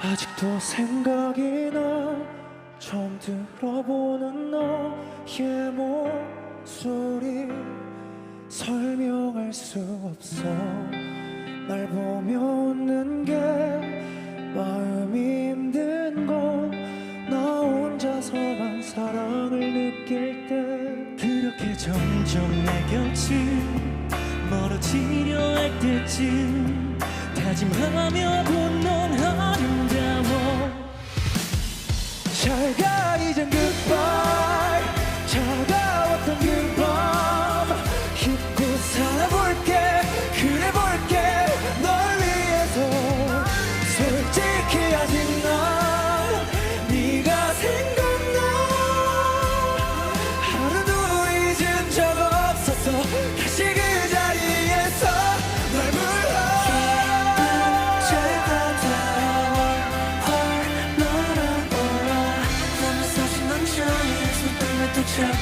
아직도 생각이 나. 처음 들어보는 너의 목소리. 설명할 수 없어. 날 보며 웃는 게 마음이 힘든 건 나 혼자서만 사랑을 느낄 때. 그렇게 점점 내 곁을 멀어지려 할 때쯤 다짐하며 본넌 잘가 이젠 goodbye. 차가웠던 그밤. 잊고 살아볼게 그래 볼게. 널 위해서 솔직히 아직 난 네가 생각나. 하루도 잊은 적 없었어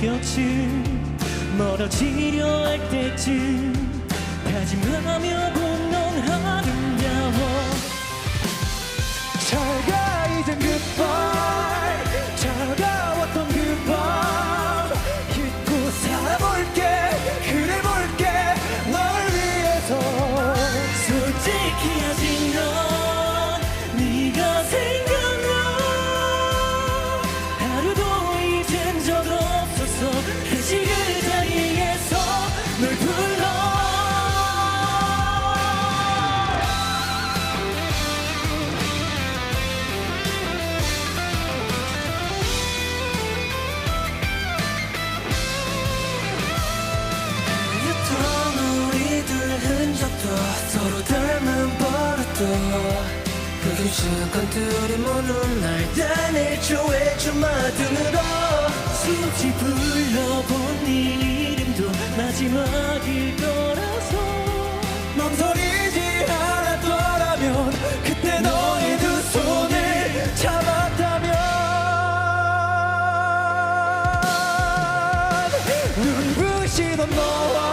곁을 멀어지려 할 때쯤 다짐하며 서로 닮은 버릇도 그 순간들이 모두 날. 단일초의 주마등으로 수없이 불러본 네 이름도 마지막일 거라서. 망설이지 않았더라면 그때 너의 두 손을 잡았다면. 눈부시던 너와